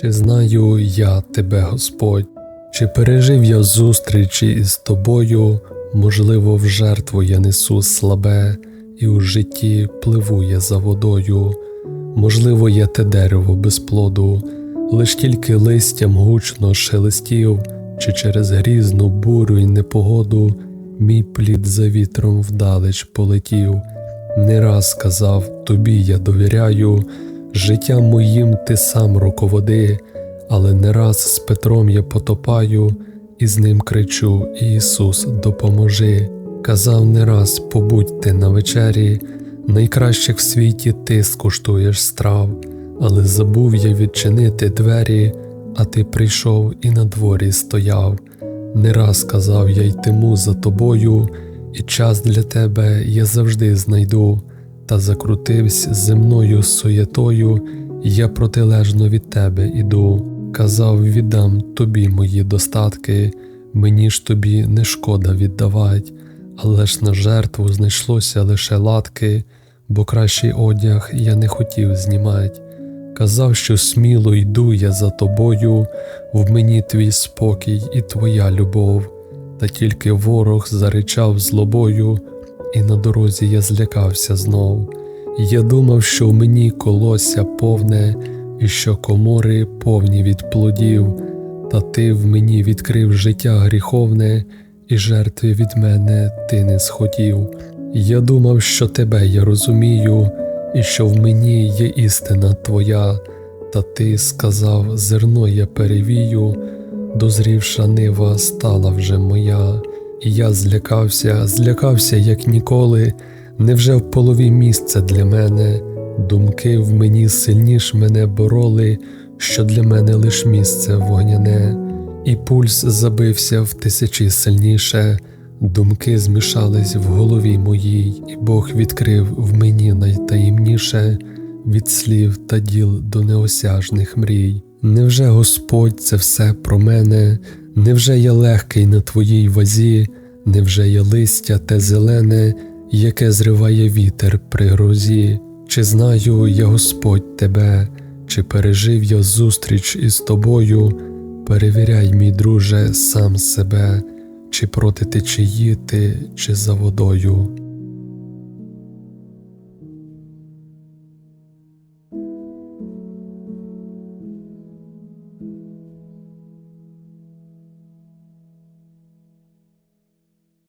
Чи знаю я тебе, Господь, чи пережив я зустрічі із тобою, можливо, в жертву я несу слабе, і у житті пливу я за водою, можливо, я те дерево без плоду, лиш тільки листям гучно шелестів, чи через грізну бурю й непогоду мій плід за вітром вдалеч полетів. Не раз сказав тобі я довіряю, життям моїм ти сам руководи, але не раз з Петром я потопаю, і з ним кричу: Ісус, допоможи. Казав не раз побудьте на вечері, найкращих в світі ти скуштуєш страв, але забув я відчинити двері, а ти прийшов і на дворі стояв. Не раз казав я йтиму за тобою, і час для тебе я завжди знайду, та закрутився земною суєтою, я протилежно від тебе іду. Казав, віддам тобі мої достатки, мені ж тобі не шкода віддавать, але ж на жертву знайшлося лише латки, бо кращий одяг я не хотів знімать. Казав, що сміло йду я за тобою, в мені твій спокій і твоя любов, та тільки ворог заричав злобою, і на дорозі я злякався знов. Я думав, що в мені колося повне, і що комори повні від плодів, та ти в мені відкрив життя гріховне, і жертви від мене ти не схотів. Я думав, що тебе я розумію, і що в мені є істина твоя, та ти сказав, зерно я перевію, дозрівша нива стала вже моя, і я злякався, злякався, як ніколи, невже в полові місце для мене, думки в мені сильніш мене бороли, що для мене лиш місце вогняне, і пульс забився в тисячі сильніше. Думки змішались в голові моїй, і Бог відкрив в мені найтаємніше від слів та діл до неосяжних мрій. Невже Господь це все про мене? Невже я легкий на твоїй вазі? Невже я листя те зелене, яке зриває вітер при грозі? Чи знаю я Господь тебе, чи пережив я зустріч із тобою? Перевіряй, мій друже, сам себе чи проти течії ти, чи за водою.